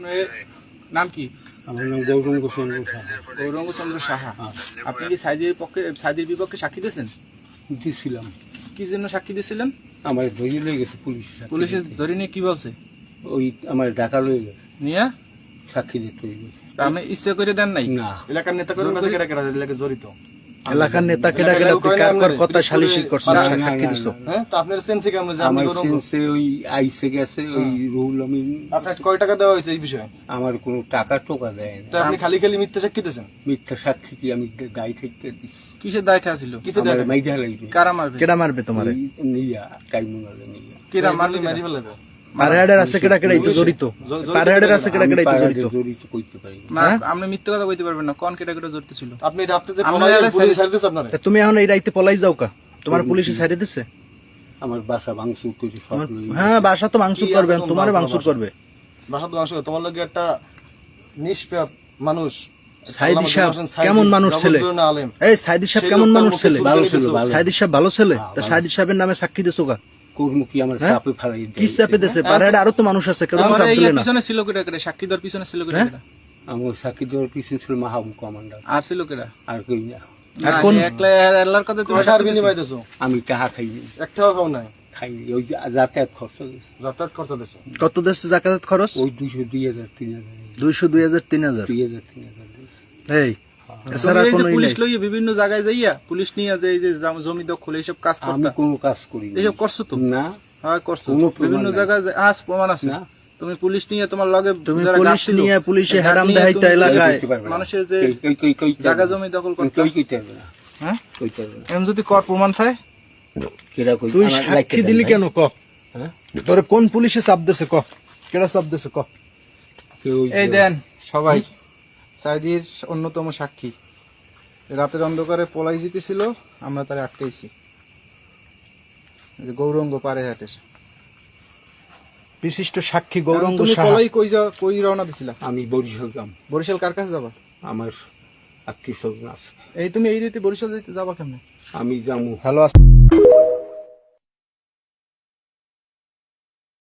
আপনার নাম কি? আমার নাম গৌরঙ্গ চন্দ্র সাহা। গৌরঙ্গ চন্দ্র সাহা। আপনি কি সাইদের পক্ষে সাইদের বিপক্ষে সাক্ষী দিয়েছেন? দিছিলাম। কি জন্য সাক্ষী দিয়েছিলেন? আমার ধরে লয়ে গেছে পুলিশ পুলিশে ধরে নিয়ে কি বলছে? ওই আমার ডাকা লয়ে গেছে। নিয়ে? সাক্ষী দিতে তা ইচ্ছে করে দেন নাই? না। এলাকার নেতা কর্মী কাছে কেটা কেটা এলাকায় জড়িত? এলাকার নেতা কেডা কেডা কার কথা সালিশি করছিস না, না, সাক্ষী দিছো? হ্যাঁ তো আপনার সেন্সে কেমন যে আপনি আমার গৌরঙ্গ ওই আইসে গেছে ওই রুহুল আমিন। আপনার কয় টাকা দেওয়া হয়েছে এই বিষয়ে? আমার কোনো টাকা টোকা দেয় তো আপনি খালি খালি মিথ্যা সাক্ষী দিয়েছেন? মিথ্যা সাক্ষী কি আমি কিসের দায় ছিল? মাইজা লাগবে কারা মারবে? কেডা মারবে? তোমারে নিয়া নিয়া। কেরা মারবে মারি ফেলাবে? পাড়াহাড়ের আছে কেডা কেডা একটু জড়িত। পাড়াহাড়ের আছে কেডা কেডা আমি জড়িত। জড়িত করতে পারি না। না আপনি মিথ্যে কথা কইতে পারবেন না কোন কেটা কেটা জড়িত ছিল? আপনি রাত্রিতে আমরা পুলিশ ছাড়ি দিয়েছে আপনার? তুমি এখন এই রাইতে পলাই যাও কা? তোমার পুলিশে ছাড়ে দিছে। আমার বাসা ভাঙচুর কিছু সব হ্যাঁ বাসা তো করবে তোমার বাসা? করবে। বাসা তো মাংস তোমার লগে একটা নিষ্পাপ মানুষ সাইদি সাহেব কেমন মানুষ ছেলে? এই সাইদি সাহেব কেমন মানুষ ছেলে? ভালো ছিল, ভালো। সাইদি সাহেব ভালো ছেলে? তা ভালো। সাইদি সাহেবের নামে সাক্ষী দিছো কা? কর্ম কি আমার হ্যাঁ? চাপে কি চাপে দেছে? পাড়াহাড়ে আরও তো মানুষ আছে কেউ আমার দিলে না পিছনে ছিল কেটা কেটা সাক্ষী পিছনে ছিল কেটা হ্যাঁ? কেটা আমার সাক্ষী পিছনে ছিল মাহবুব কমান্ডার। আর ছিল কেটা আর কই না। আর কোন- একলা আল্লাহর কথা তুমি কয় টাকার সাক্ষী দিছো। বিনিময় দিছো? আমি টাকা খাইনি একটাও খাও নাই? খাইনি ওই যাতায়াত খরচ যাতায়াত খরচা দিছো কত দেশে জাকাত খরচ? ওই দুইশো দুই হাজার তিন হাজার। দুইশো দুই হাজার তিন হাজার। দুই হাজার তিন হাজার। এই এছাড়া কোনো পুলিশ। লইয়া বিভিন্ন জায়গায় যাইয়া পুলিশ নিয়ে যে এই যে জমি দখল এইসব কাজ আমি কোনো কাজ করি এইসব করছ তো? না। হ্যাঁ করছ। বিভিন্ন জায়গায় আজ প্রমাণ আছে। না। তুমি পুলিশ নিয়ে তোমার লগে তুমি পুলিশ নিয়ে পুলিশে হারাম দেখাইতে এলাকায় কইতে পারবে না। মানুষের যে কই- কই- কই- কইতে জায়গা জমি দখল করতে? কই কইতে পারবে না। হ্যাঁ? কইতে পারবে না। এম যদি কর প্রমাণ থাকে? কেডা কই তুই সাক্ষী দিলি কেন ক? হ্যাঁ? তোরে কোন পুলিশে চাপ দিছে ক? কেডা চাপ দিছে ক? এই দেন। সবাই। সাইদির অন্যতম সাক্ষী। রাতের অন্ধকারে পলাই জিতেছিল আমরা তারে আটকাইছি। যে গৌরঙ্গ পারে হাটের। বিশিষ্ট সাক্ষী গৌরঙ্গ তুমি পলাই কই যা কই রওনা দিছিলা? আমি বরিশাল যাম। বরিশাল কার কাছে যাবা? আমার আত্মীয় স্বজন আছে। এই তুমি এই রীতি বরিশাল যাইতে যাবা কেমনে? আমি যাব ভালো আছে